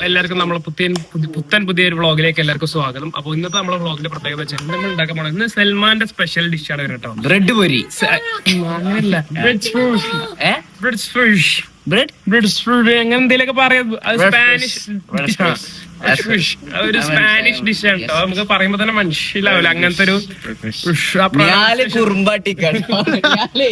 എല്ലാവർക്കും നമ്മളെ പുത്തൻ പുതിയ പുത്തൻ പുതിയൊരു വ്ളോഗിലേക്ക് എല്ലാവർക്കും സ്വാഗതം. അപ്പൊ ഇന്നത്തെ നമ്മളെ വ്ളോഗിന്റെ പ്രത്യേകത വെച്ചാൽ നമ്മൾ ഉണ്ടാക്കാൻ പോണത് ഇന്ന് സൽമാന്റെ സ്പെഷ്യൽ ഡിഷാണ് കേട്ടോ. ബ്രെഡ് പൊരി. അങ്ങനെയല്ല. ബ്രെഡ് ബ്രെഡ് ബ്രെഡ് അങ്ങനെ എന്തെങ്കിലും പറയാം. സ്പാനിഷ് ഒരു സ്പാനിഷ് ഡിഷ് കേട്ടോ അത് നമുക്ക് പറയുമ്പോ തന്നെ മനസ്സിലാവില്ല. അങ്ങനത്തെ ഒരു കുറുമ്പാട്ടിക്കാണ്. ഞാനേ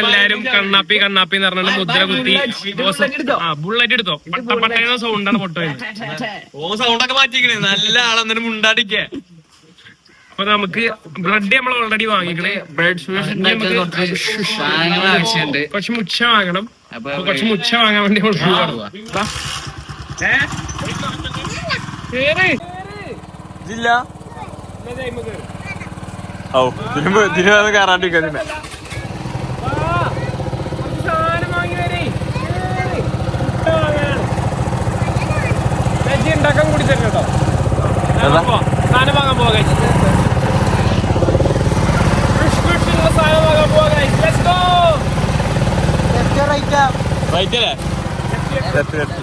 എല്ലാരും കണ്ണാപ്പി കണ്ണാപ്പി എന്ന് പറഞ്ഞാൽ മുദ്ര കുത്തി ബുള്ളറ്റ് എടുത്തോ? ആ ബുള്ളറ്റ് എടുത്തോ. പട്ട പട്ടയുന്ന സൗണ്ടാണ് പൊട്ടോ ഓ സൗണ്ടൊക്കെ മാറ്റിക്കണേ. നല്ല ആളെന്നിട്ട് മുണ്ടാടിക്കേ. അപ്പൊ നമുക്ക് ബ്ലഡ് നമ്മൾ ഓൾറെഡി വാങ്ങിക്കണേ. ബ്രെഡ് കുറച്ച് സാധനങ്ങൾ ആവശ്യമുണ്ട്. കുറച്ച് മുച്ച വാങ്ങണം. അപ്പൊ കുറച്ച് മുച്ച വാങ്ങാൻ വേണ്ടി നമ്മൾ വാ. ഏ? കേറ്. ജില്ല എന്നാ ദൈവം കേറ്. ഓ തിരുമ്പ് തിരുവാതെ കയറാണ്ടിരിക്കുന്നുണ്ട് ഉണ്ടാക്കാൻ കൂടി തരും കേട്ടോ? സാധനം വാങ്ങാൻ പോവാ റൈറ്റ് അല്ലേ ലെഫ്റ്റ് ലെഫ്റ്റ്.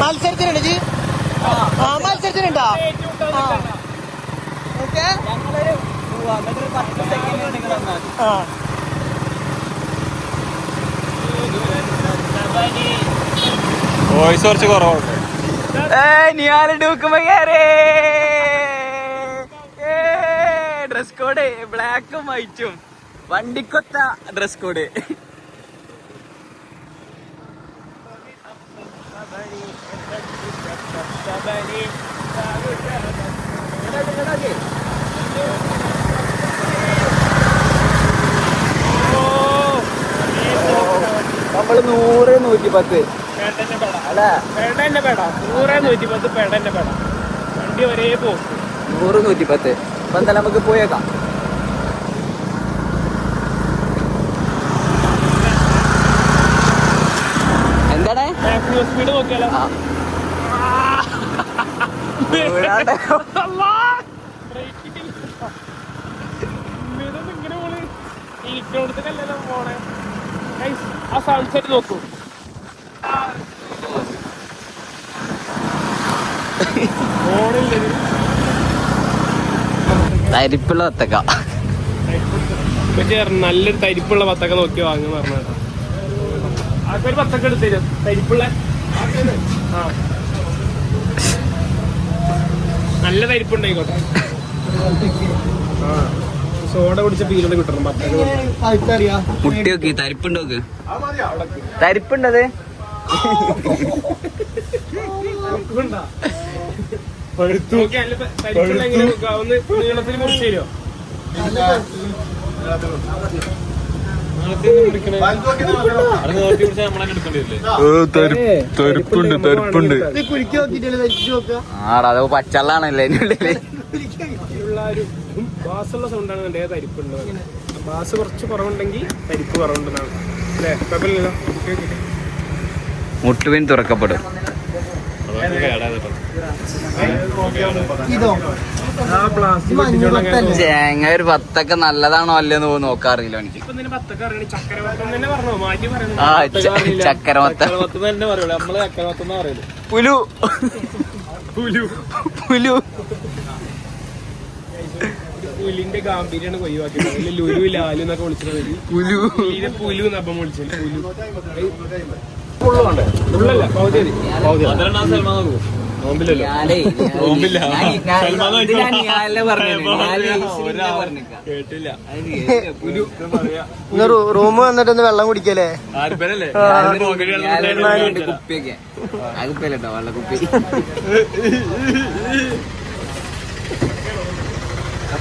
മത്സരത്തിനുണ്ട് ജി. ആ മത്സരത്തിനുണ്ടോ? ആ. ഓക്കെ. ആ. വോയിസ് കുറച്ച് കുറവുണ്ട്. ഏ ഞാൽ ഡൂക്കുമ്പോ കേറേ ഡ്രസ് കോഡ് ബ്ലാക്കും വൈറ്റും വണ്ടിക്കൊത്ത ഡ്രസ് കോഡ് നമ്മൾ നൂറ് നൂറ്റി പത്ത് നൂറ്റി നൂറ് നൂറ്റി പത്ത് അപ്പൊ എന്തായാലും നമുക്ക് പോയേക്കാം എന്താണ് മാക്സിമം സ്പീഡ് നോക്കിയാലോ? ആ. ഇങ്ങനെ പോണ്. സൺസെറ്റ് നോക്കൂ. തരിപ്പുള്ള വത്തക്ക. നല്ലൊരു തരിപ്പുള്ള വത്തക്ക നോക്കി വാങ്ങുന്ന അതൊരു വത്തക്ക എടുത്തു എടുത്തരും തരിപ്പുള്ള ആ നല്ല തരിപ്പുണ്ടായിക്കോട്ടെ ആ സോഡ കുടിച്ച പീലോട് കിട്ടണം മുട്ടി നോക്കി തരിപ്പുണ്ട് നോക്ക്. തരിപ്പുണ്ടത്? നീളത്തിൽ മുറിച്ച് തരുമോ തെരുപ്പുണ്ട് തെരുപ്പുണ്ട്. ആടാ അത് പച്ചള്ളാണല്ലേ ബാസുള്ള സൗണ്ടാണ് തരിപ്പുണ്ട് ബാസ് കുറച്ച് കുറവുണ്ടെങ്കിൽ തരിപ്പ് കുറവുണ്ടെന്നാണ്. അല്ലേ? കുഴപ്പമില്ലല്ലോ. Okay, okay. മുട്ടുവിൻ തുറക്കപ്പെടും. ഇതോ? ചേങ്ങ ഒരു പത്തൊക്കെ നല്ലതാണോ അല്ലെന്ന് പോലും നോക്കാറില്ല എനിക്ക്. ആ ചക്കരമത്ത പുലു. പുലു. പുലു. പുലിന്റെ ഗാംഭീര്യാണ് ഒഴിവാക്കിയത്. ലുലു ലാലു എന്നൊക്കെ വിളിച്ചത് പുലു. പുലു എന്നപ്പം വിളിച്ചത്. പുലു. സൽമാൻ നോക്കൂ റൂം വന്നിട്ട് ഒന്ന് വെള്ളം കുടിക്കല്ലേ? കുപ്പിയൊക്കെ. ആ കുപ്പിയല്ലോ വെള്ള കുപ്പി.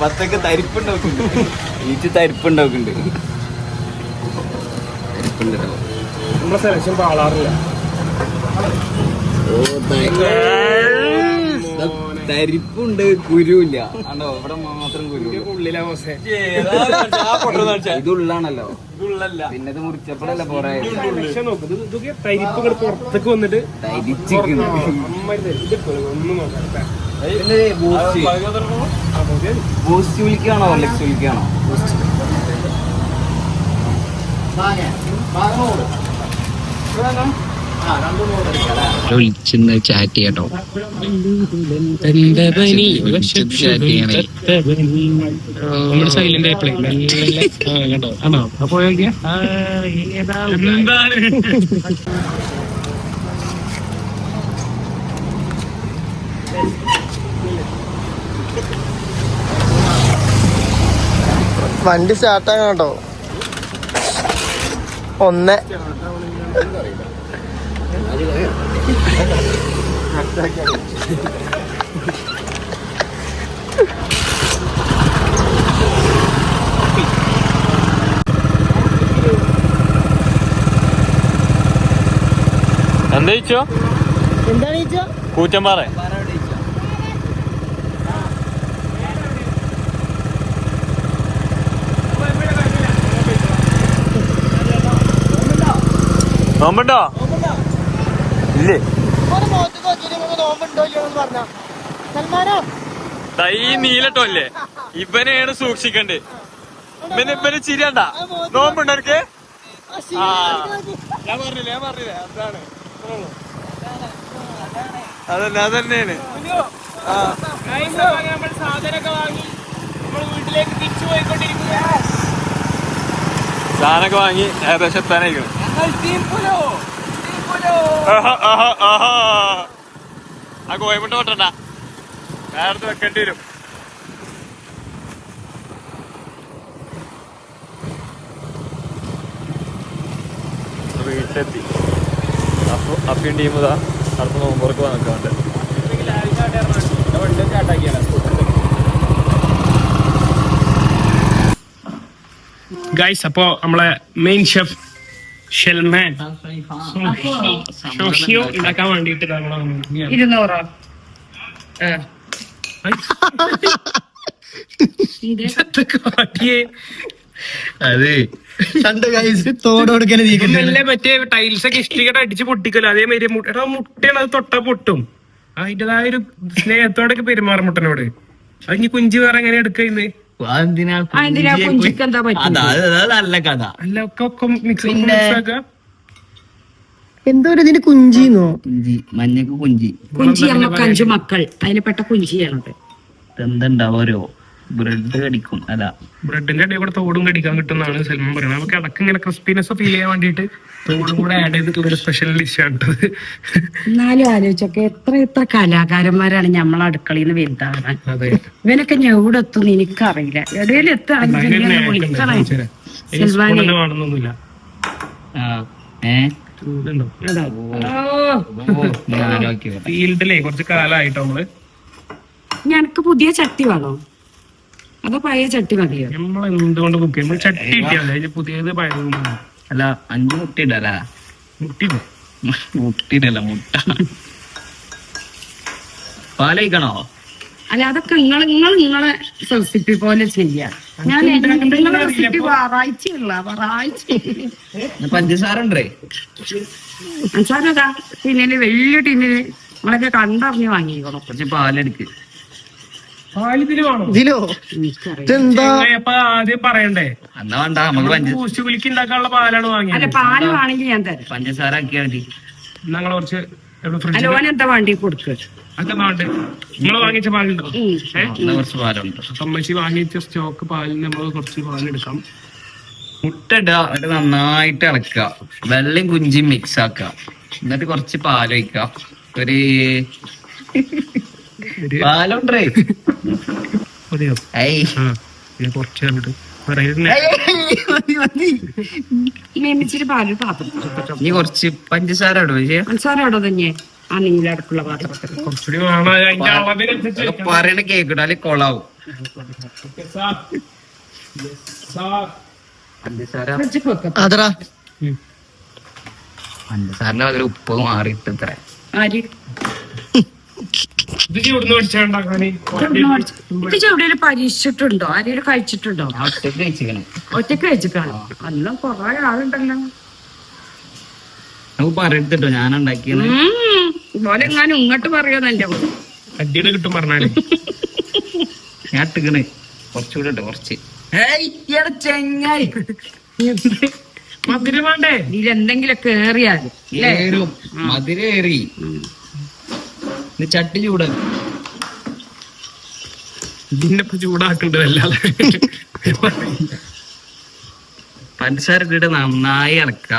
പത്തൊക്കെ തരിപ്പുണ്ടാക്കുന്നുണ്ട് ഈച്ച് തരിപ്പുണ്ടാക്കുന്നുണ്ട് തരിപ്പുണ്ട്. നമ്മളെ സെലക്ഷൻ പാളാറില്ല. തരിപ്പുണ്ട് കുരുല്ല ആണ്ടോ ഇവിടെ മാത്രം കുരു ഉള്ളിലാ ബോസേ ഇത് ഉള്ളാണല്ലോ പിന്നെ ഇത് മുറിച്ചപ്പോഴല്ല പോരാ? പുറത്തേക്ക് വന്നിട്ട് ബൂസ്റ്റ് ബൂസ്റ്റ് വിളിക്കാണോ ഹോർലിക്സ് വിളിക്കാണോ വിളിച്ചിന്ന് ചാറ്റ് ചെയ്യട്ടോ. സൈലന്റ് കണ്ടോ? ആണോ? അപ്പൊ എന്താണ്? വണ്ടി സ്റ്റാർട്ടാണ് കേട്ടോ. ഒന്ന്. എന്താ എന്താണ് കൂറ്റമ്പാറ നോമ്പുണ്ടോ? ഇല്ലേ? നോമ്പുണ്ടോ ഇല്ലയോ എന്ന് പറഞ്ഞ? സൽമാനോ? ദാ ഈ നീലട്ടോ അല്ലേ ഇവനെയാണ് സൂക്ഷിക്കണ്ടേ. ഇവന് ഇവന് ചിരിയണ്ട. നോമ്പുണ്ടോ എനിക്ക് ആ ഞാൻ പറഞ്ഞില്ലേ ഞാൻ പറഞ്ഞില്ലേ? അതാണ്. അതന്നെ അതന്നെയാണ്. നമ്മൾ സാധനമൊക്കെ വാങ്ങി നമ്മൾ വീട്ടിലേക്ക് തിരിച്ചു പോയിക്കൊണ്ടിരിക്കുക സാധനമൊക്കെ വാങ്ങി ഏകദേശം എത്താനായിരിക്കും. ആ കോയമുട്ട കൊട്ടണ്ട നേരത്തെ വെക്കേണ്ടി വരും. വീട്ടിലെത്തി. അപ്പൊ അപ്പിയും ടീം ഇതാ അടുത്ത നോമ്പുറക്ക് വന്നിട്ടുണ്ട് ഗൈസ് അപ്പോ നമ്മളെ മെയിൻ ഷെഫ് ഷെൽമാൻ ഷോഷിയോ ഉണ്ടാക്കാൻ വേണ്ടിട്ട് ഇരുന്നൂറോ? അതെ. കണ്ട് കൈസ് തോട് കൊടുക്കാൻ നല്ല മറ്റേ ടൈൽസ് ഒക്കെ ഇഷ്ടികട്ട് അടിച്ച് പൊട്ടിക്കല്ലോ. അതേമാതിരി മുട്ട എടാ മുട്ടയാണ് അത് തൊട്ട പൊട്ടും. അതിന്റേതായ ഒരു സ്നേഹത്തോടൊക്കെ പെരുമാറും മുട്ടനോട്. അത് ഇനി കുഞ്ചി വേറെ എങ്ങനെ എടുക്കുന്നത് നല്ല കഥ. എന്തോ ഇതിന് കുഞ്ചിന്നോ? കുഞ്ചി മഞ്ഞക്ക് കുഞ്ചി. കുഞ്ചി അമ്മയ്ക്ക് അഞ്ചു മക്കൾ. അതിനെ പെട്ട കുഞ്ചിയാണത്. എന്തുണ്ടാവോ ഓരോ? ബ്രെഡ് കടിക്കും. അല്ല ബ്രെഡിന്റെ അടി കൂടെ തോടും കടിക്കാൻ കിട്ടുന്നതാണ് സൽമാൻ പറയുന്നത്. നമുക്ക് ഇടയ്ക്ക് ഇങ്ങനെ ക്രിസ്പിനെസ് ഫീൽ ചെയ്യാൻ വേണ്ടിയിട്ട് തോടും കൂടെ ആഡ് ചെയ്തിട്ടുള്ള ഒരു സ്പെഷ്യൽ ഡിഷ് ഡിഷാണ് എന്നാലും ആലോചിച്ചൊക്കെ എത്ര എത്ര കലാകാരന്മാരാണ് നമ്മളെ അടുക്കളയിൽ നിന്ന് വലുതാകാൻ. അതെ. ഇവനൊക്കെ ഞാൻ എവിടെ എത്തും എനിക്കറിയില്ല. എവിടെയും എത്തുകയാണെങ്കിൽ എന്നെ ഒന്ന് വിളിക്കണേ സെൽവാനെ കാണുന്നൊന്നുമില്ല ഏ? ചൂടുണ്ടോ? ഓ. ഫീൽഡിലേ കുറച്ച് കാലമായിട്ടോ നമ്മൾ? ഞനക്ക് പുതിയ ചട്ടി വേണോ? അതോ പഴയ ചട്ടി മതിയോ? നമ്മൾ എന്തുകൊണ്ട് കുക്ക് ചെയ്യും ചട്ടി കിട്ടിയാലേ അതിന് പുതിയത് പഴയതും അല്ല അഞ്ച് മുട്ട ഇടല മുട്ടി മുട്ടിടല്ല മുട്ട. പാലയിക്കണോ അല്ല അതൊക്കെ നിങ്ങൾ നിങ്ങൾ നിങ്ങളെ റെസിപ്പി പോലെ ചെയ്യാം. ഞാൻ നിങ്ങളെ റെസിപ്പി വാറാഴ്ചയുള്ള വാറാഴ്ച പഞ്ചസാര ഉണ്ടേ മനസ്സിലാക്കാ ടിന്നിൽ വലിയ ടിന്നിൽ നമ്മളൊക്കെ കണ്ടറിഞ്ഞ് വാങ്ങിക്കണം കുറച്ച് പാലെടുക്ക്. ഇതിലോ? ആദ്യം പറയണ്ടേ? എന്നാ വേണ്ട നമുക്ക് പഞ്ച പൂസ്റ്റ് കുലിക്ക് ഉണ്ടാക്കാനുള്ള പാലാണ് അല്ല വാങ്ങിയത് പാൽ വേണമെങ്കിൽ ഞാൻ തരാം. പഞ്ചസാര മതി. ഞങ്ങൾ കുറച്ച് എന്താ വണ്ടി കൊടുക്കുക അതൊക്കെ വേണ്ട? നിങ്ങൾ വാങ്ങിച്ച പാലുണ്ടോ? കുറച്ച് പാലുണ്ട്. അമ്മച്ചി വാങ്ങിച്ച സ്റ്റോക്ക് പാലിന് നമ്മൾ കുറച്ച് പാലെടുക്കാം. മുട്ട ഇടുക എന്നിട്ട് നന്നായിട്ട് ഇളക്കുക. വെള്ളയും കുഞ്ചിയും മിക്സ് ആക്കുക. എന്നിട്ട് കുറച്ച് പാൽ ഒഴിക്കുക ഒരു മതിയോ? ഇത് കുറച്ച് പഞ്ചസാര മനസ്സാരം അവിടെ തന്നെ ആ നീലടക്കുള്ള പാത്രത്തിൽ. പറയണ കേക്കിട അല്ലെങ്കിൽ കൊളാവും. പഞ്ചസാര. പഞ്ചസാരന്റെ പകരം ഉപ്പ് മാറിയിട്ട് ഇത്ര ആര് ഇത് ചൂടുന്ന് പഠിച്ചാണ്ടാക്കാന് ഇത് ചെവിടെയും പരീക്ഷിച്ചിട്ടുണ്ടോ? ആരെയും കഴിച്ചിട്ടുണ്ടോ? ഒറ്റയ്ക്ക് കഴിച്ചിരിക്കണം. ഒറ്റയ്ക്ക് കഴിച്ചിട്ടാണ് അല്ല കൊറേ ആളുണ്ടല്ലോ. നമുക്ക് ഞാൻ ഉണ്ടാക്കിയത്. ഇങ്ങോട്ട് പറയുന്നല്ലേ അടിയുടെ കിട്ടും പറഞ്ഞാൽ. ഞാൻ ഇട്ടിക്കണ്. കുറച്ചുകൂടെ ഇട്ടോ കുറച്ച്. ചെങ്ങായി. മധുരം വേണ്ടേ? എന്തെങ്കിലും കേറിയാൽ മധുരേറി ഇത് ചട്ടി ചൂടാ. ഇതിന്റെ ഇപ്പൊ ചൂടാക്കണ്ടത് അല്ലാതെ പഞ്ചസാര ഇട്ടിട്ട് നന്നായി ഇളക്ക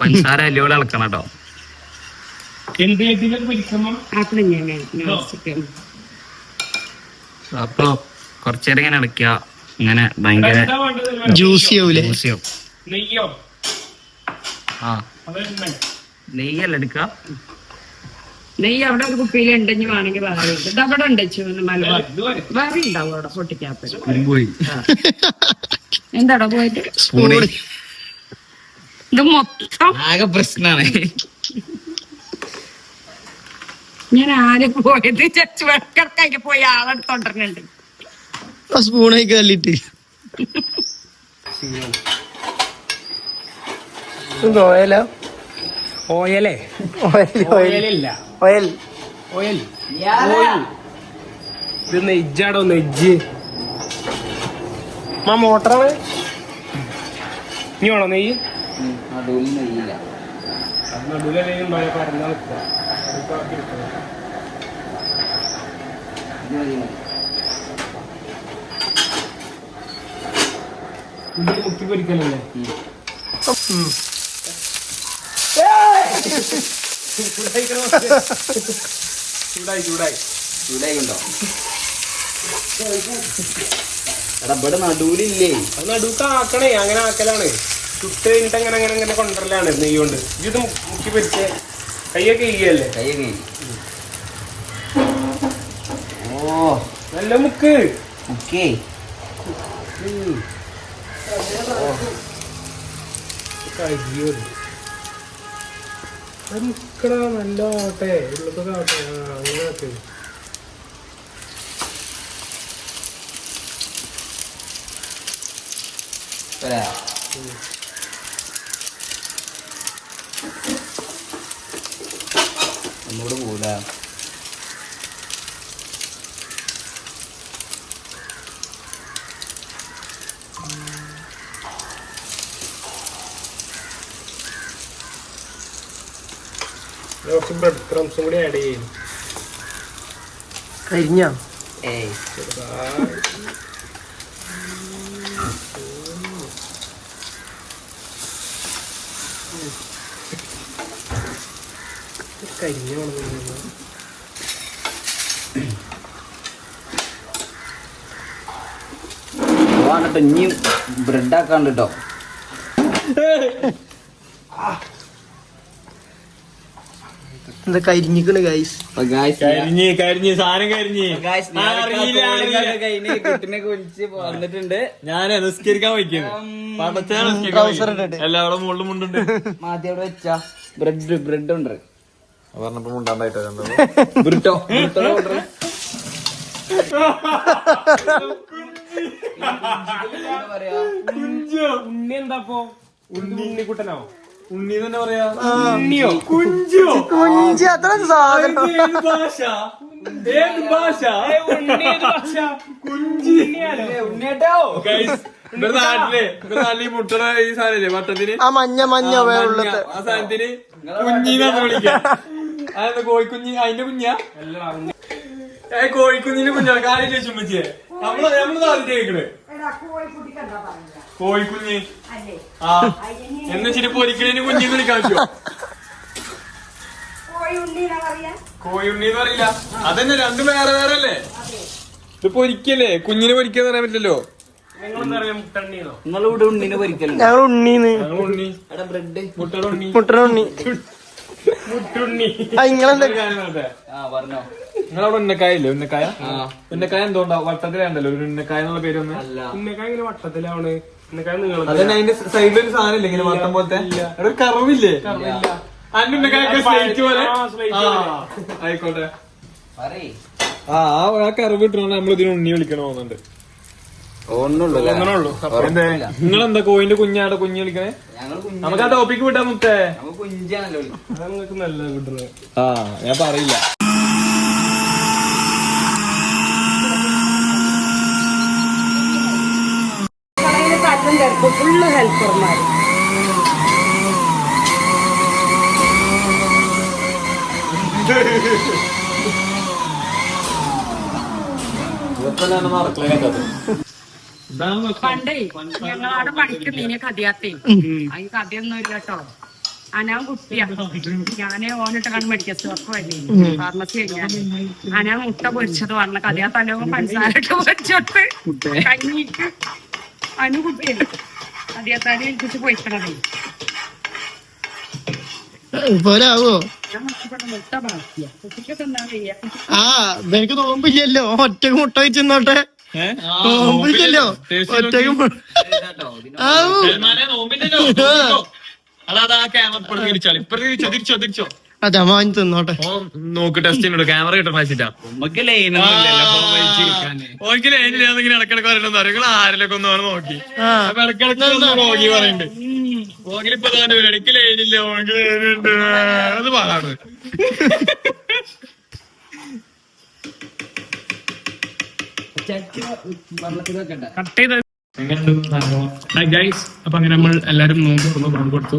പഞ്ചസാര അല്ലോടെ ഇളക്കണം കേട്ടോ. അപ്പൊ കുറച്ചേരം ഇങ്ങനെ ഇളക്കുക ഇങ്ങനെ ഭയങ്കര ജ്യൂസിയാവൂലെ ജ്യൂസി ജ്യൂസിയോ നെയ്യോ? ആ. നെയ്യല്ല എടുക്കുക നെയ്യ് അവിടെ ഒരു കുപ്പിയിൽ ഉണ്ടെങ്കിൽ വേണമെങ്കിൽ വേറെ. ഇത് അവിടെ ഉണ്ട് ചുവന്ന മലബാർ വേറെ ഉണ്ടാവും അവിടെ പൊട്ടിക്കാത്ത പോയി. എന്താടാ പോയിട്ട് സ്പൂണ് ഇത് മൊത്തം ആകെ പ്രശ്നാണ്. ഞാൻ ആര് പോയത് ചച്ചു വെക്കടക്കായിട്ട് പോയി ആളെടുത്തോണ്ടിരുന്നുണ്ട് സ്പൂണായി കല്ലിട്ട് ഓയല ഓയലേ? ഓയലില്ല. ഓയൽ. ഓയൽ. ഓയിൽ. ഇത് നെജ്ജാടോ നെജ്ജ് മാ മോട്ടറാണ് ഇനി വേണോ നെയ്യ്? നെയ്യില്ല നടുവിലെങ്കിലും പരന്നാ നിൽക്കുക. മുക്കി പൊരിക്കലല്ലേ? ചൂടായി ചൂടായി. ഉണ്ടോ എടാ ഇവിടെ നടൂലില്ലേ? അത് നടുക്ക് ആക്കണേ അങ്ങനെ ആക്കലാണ്. ചുട്ട് കഴിഞ്ഞിട്ട് അങ്ങനെ അങ്ങനെ അങ്ങനെ കൊണ്ടുവരലാണ് നെയ്യ് കൊണ്ട് ഇത് മുക്കി പൊരിച്ച് കയ്യൊക്കെ ഈയല്ലേ കയ്യൊക്കെ ഓ നല്ല മുക്ക്. ഓക്കേ മുക്കടാ നല്ല ആവട്ടെ. ഉള്ളതൊക്കെ ആവട്ടെ. ആ അങ്ങനെ ആക്ക്. ഒന്നുകൂടെ പോല കുറച്ച് ബ്രെഡ് ക്രംസും കൂടി ആഡ് ചെയ്യും. കരിഞ്ഞ ഏയ്. കരിഞ്ഞ പോവാണ്ടിട്ടോ ഇനി ബ്രെഡ് ആക്കാണ്ട് കേട്ടോ എന്താ കരിഞ്ഞിക്കണ് ഗൈസ് കരിഞ്ഞ് കരിഞ്ഞ് സാധനം കരിഞ്ഞ്. വിളിച്ച് വന്നിട്ടുണ്ട്. ഞാൻ നിസ്കരിക്കാൻ വയ്ക്കുന്നത്. എല്ലാവരുടെ മുകളിലും മുണ്ടുണ്ട്. മാതി അവിടെ വെച്ച ബ്രെഡ് ബ്രെഡ് ഉണ്ട്. പറഞ്ഞപ്പോ മുണ്ടാണ്ടായിട്ടോ ബ്രിട്ടോ ബ്രിട്ടോ ഉണ്ണി എന്താ ഉണ്ണി ഉണ്ണിക്കുട്ടനോ ഉണ്ണി തന്നെ പറയാ. ഉണ്ണിയോ? കുഞ്ചോ. കുഞ്ചി അത്ര സാധനം. ഏത് ഭാഷ. ഏത് ഭാഷ. ഉണ്ണി ഏത് ഭാഷ? കുഞ്ചി. ഉണ്ണിയേട്ടോ? Guys, ഇവരുടെ നാട്ടിലെ ഇവരുടെ നാട്ടിൽ ഈ മുട്ടണ ഈ സാധനല്ലേ വട്ടത്തിന് ആ മഞ്ഞ മഞ്ഞ. ഉള്ളത് ആ സാധനത്തിന് കുഞ്ഞിന്നാണ് വിളിക്കുക അതെന്താ കോഴിക്കുഞ്ഞ്? അതിന്റെ കുഞ്ഞാ. ഏ കോഴിക്കുഞ്ഞിന്റെ കുഞ്ഞാണ് കാര്യം ചോദിച്ചു നമ്മൾ നമ്മൾ കേൾക്കണേ കോഴിക്കുഞ്ഞ്. ആ. എന്ന് വെച്ചിട്ട് പൊരിക്കണേന് കുഞ്ഞിന്ന് വിളിക്കാൻ പറ്റുമോ കോഴിയുണ്ണി എന്ന് പറയില്ല. അതന്നെ രണ്ടും വേറെ വേറെ അല്ലേ ഇത് പൊരിക്കല്ലേ കുഞ്ഞിനെ പൊരിക്കാന്ന് പറയാൻ പറ്റില്ലല്ലോ? നിങ്ങളിവിടെ ഉണ്ണിനെ ഞങ്ങൾ ഉണ്ണീന്ന്. ഉണ്ണി. ബ്രെഡ്. മുട്ടയുടെ ഉണ്ണി ഉണ്ണി നിങ്ങളവിടെ ഉന്നക്കായ ഉന്നക്കായ? എന്തുകൊണ്ടാ വട്ടത്തിലുണ്ടല്ലോ. ഒരു ഉന്നക്കായ എന്നുള്ള പേര് ഒന്ന് ഉന്നക്കായ ഇങ്ങനെ വട്ടത്തിലാണ്. അതന്നെ അതിന്റെ സൈഡിൽ ഒരു സാധനം ഇല്ലേ ഇങ്ങനെ വട്ടം പോലത്തെ? അവിടെ ഒരു കറവില്ലേ. ആയിക്കോട്ടെ. ആ ആ കറവ് ഇട്ടുകൊണ്ട് നമ്മൾ ഇതിന് ഉണ്ണി വിളിക്കണ തോന്നുന്നുണ്ട്. നിങ്ങൾ എന്താ? നിങ്ങളെന്താ കോയിന്റെ കുഞ്ഞാടെ കുഞ്ഞ് വിളിക്കണേ? നമുക്ക് ആ ടോപ്പിക്ക് വിട്ടാ മുത്തേ. ആ ഞാൻ പറയില്ല. ഫുള്ള് ഹെൽപ്പർമാർ പണ്ടേ ഞങ്ങളവിടെ പഠിക്കുന്നതിനെ കഥയാത്തേ അതിന് കഥയൊന്നും ഇല്ല കേട്ടോ അനാ ഞാൻ കുട്ടിയാ. ഞാനേ ഓനിട്ട് കണ്ട് മെഡിക്കൽ സ്റ്റോർക്ക് ഫാർമസി കഴിഞ്ഞാൽ ഞാൻ. മുട്ട പൊരിച്ചത് പറഞ്ഞ കഥയാ തലവും പഞ്ചസാരട്ട് പൊരിച്ചോട്ട് കഞ്ഞിക്ക് അനു കുട്ടിയല്ലേ കഥയാത്താലും ഏൽപ്പിച്ച് പോയിക്കണതേ പോരാവോ? ആ എനിക്ക് നോമ്പില്ലല്ലോ. ഒറ്റയ്ക്ക് മുട്ട വെച്ചിന്നോട്ടെ നോമ്പില്ലല്ലോ. ഒറ്റയ്ക്ക് നോമ്പില്ലല്ലോ. അതാ ക്യാമറ തിരിച്ചോ തിരിച്ചോ തിരിച്ചോ. അതെ തിന്നോട്ടെ. നോക്ക് ക്യാമറ കിട്ടണ വെച്ചിട്ടാ. നമുക്ക് ഇടക്കിടക്ക് നിങ്ങൾ ആരിലൊക്കെ നോക്കി. അപ്പൊ ഇടക്കിടക്ക് നോക്കി പറയുന്നുണ്ട് ഓങ്കിലിപ്പോ തന്നെ ഇടയ്ക്ക് ലൈനില്ല ഓങ്കിൽ ലൈനുണ്ട് അത് പാടാണ് കട്ട് ചെയ്ത ഗൈസ് അപ്പൊ അങ്ങനെ നമ്മൾ എല്ലാരും നോമ്പ് തുറന്നു പങ്ക് കൊടുത്തു.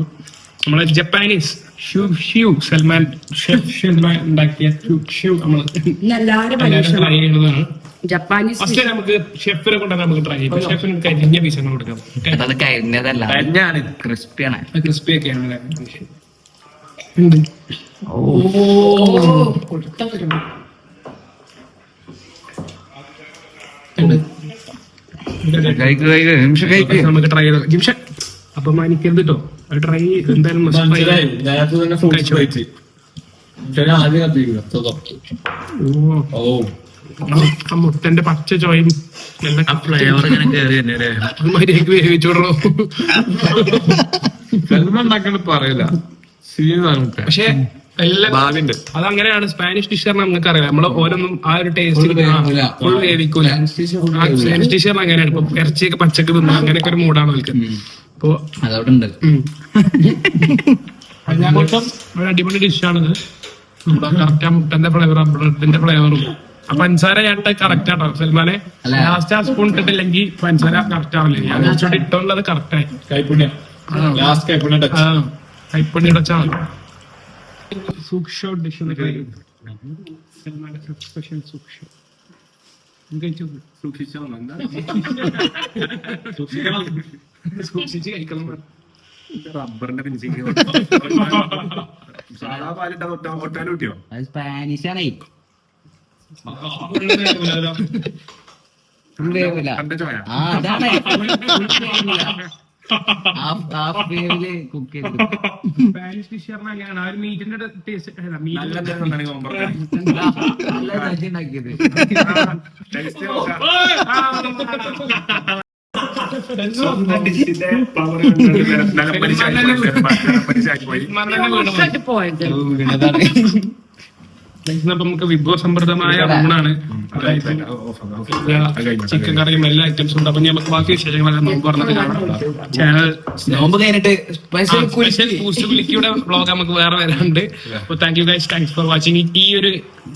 നമ്മളെ ജപ്പാനീസ് ഷൂ ഷ്യൂ സൽമാൻ ഷെഫ് സൽമാൻ ഉണ്ടാക്കിയ ഷൂ ഷ്യൂ നമ്മൾ ട്രൈ ചെയ്യുന്നതാണ് ജപ്പാനീസ് ഫസ്റ്റ് നമുക്ക് ഷെഫിനെ കൊണ്ടാണ് നമുക്ക് ട്രൈ ചെയ്യാം. ഷെഫിന് കരിഞ്ഞ കൊടുക്കാം. അത് കരിഞ്ഞതല്ല ഞാൻ ക്രിസ്പിയാണ്. ക്രിസ്പി ഒക്കെയാണ് ഓ. നമുക്ക് ട്രൈ ചെയ്ത് അപമാനിക്കരുത് കേട്ടോ ട്രൈ എന്തായാലും മുട്ടന്റെ പച്ച ചോയും മര്യാദയ്ക്ക് വേവിച്ചോടോ പറയില്ല. പക്ഷെ അതങ്ങനെയാണ്. സ്പാനിഷ് ഡിഷ് പറഞ്ഞാൽ നമുക്ക് അറിയാം നമ്മൾ ഓരോന്നും ആ ഒരു ടേസ്റ്റ് ഫുൾ വേവിക്കൂല. സ്പാനിഷ് ഡിഷ് പറഞ്ഞാൽ അങ്ങനെയാണ്. ഇപ്പൊ ഇറച്ചിയൊക്കെ പച്ചക്ക് തിന്നാ അങ്ങനെയൊക്കെ ഒരു മൂഡാണ് അവർക്ക്? അപ്പൊ അതവിടെ ഉണ്ട്. ഒരു അടിപൊളി ഡിഷാണിത്. നമ്മുടെ കറക്റ്റ് ആ മുട്ടന്റെ ഫ്ലേവറും ബ്രെഡിന്റെ ഫ്ലേവറും ആ പഞ്ചസാര ഞാനിട്ട് കറക്റ്റ് ആട്ടോ സൽമാനെ. ലാസ്റ്റ് ആ സ്പൂൺ ഇട്ടിട്ടില്ലെങ്കിൽ പഞ്ചസാര കറക്റ്റ് ആവില്ല. ഞാൻ കുറച്ചുകൂടി ഇട്ടുള്ളത് കറക്റ്റ് ആയി. കൈപ്പുണ്യം. ലാസ്റ്റ് കൈപ്പുണ്യം ടച്ച് ആ. കൈപ്പണ്ണി ഇടച്ചാൽ സൂക്ഷ്മ ഡിഷ് എന്നൊക്കെ സൽമാന്റെ സ്പെഷ്യൽ സൂക്ഷ്മ സൂക്ഷിച്ചോ? എന്താ? സൂക്ഷിക്കണം. സൂക്ഷിച്ച് കഴിക്കണം. റബ്ബറിന്റെ പിൻസിക്ക് സാധാ പാലിട്ട ഒട്ടാൻ കിട്ടിയോ അത് സ്പാനിഷ് ആണേ വേവില്ല. ആ അതാണ്. കുക്ക് ചെയ്ത്. സ്പാനിഷ് ഡിഷ് പറഞ്ഞാൽ അങ്ങനെയാണ് ആ ഒരു മീറ്റിന്റെ ടേസ്റ്റ് നല്ല ഉണ്ടാക്കിയത്. പോയത്. നമുക്ക് വിഭവസമൃദ്ധമായ ഊണാണ്. ചിക്കൻ കറിയും എല്ലാ ഐറ്റംസും ഉണ്ട്. അപ്പൊ നമുക്ക് ബാക്കി വിശേഷങ്ങളെല്ലാം നമുക്ക് പറഞ്ഞത് കാണാം. ചാനൽ നോമ്പ് കഴിഞ്ഞിട്ട് വ്ളോഗ് നമുക്ക് വേറെ വരാനുണ്ട്. അപ്പൊ thank you guys thanks for watching ഈ ഒരു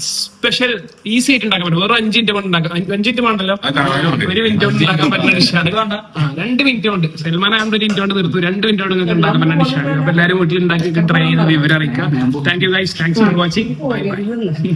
സ്പെഷ്യൽ ഈസി ആയിട്ട് ഉണ്ടാക്കാൻ പറ്റും. വെറും അഞ്ച് മിനിറ്റ് കൊണ്ട് ഉണ്ടാക്കാം. അഞ്ച് മിനിറ്റ് വേണ്ടല്ലോ ഒരു മിനിറ്റ് കൊണ്ട് ഉണ്ടാക്കാൻ പറ്റുന്ന ഡിഷാണ് രണ്ട് മിനിറ്റ് കൊണ്ട്. സൽമാൻ ആകുമ്പോൾ ഒരു മിനിറ്റ് കൊണ്ട് നിർത്തും. രണ്ട് മിനിറ്റ് കൊണ്ട് നിങ്ങൾക്ക് ഉണ്ടാക്കാൻ പറ്റുന്ന ഡിഷാണ് അപ്പൊ എല്ലാവരും വീട്ടിൽ ഉണ്ടാക്കി ട്രൈ ചെയ്ത് വിവരം അറിയിക്കാം thank you guys thanks for watching bye bye hablarla.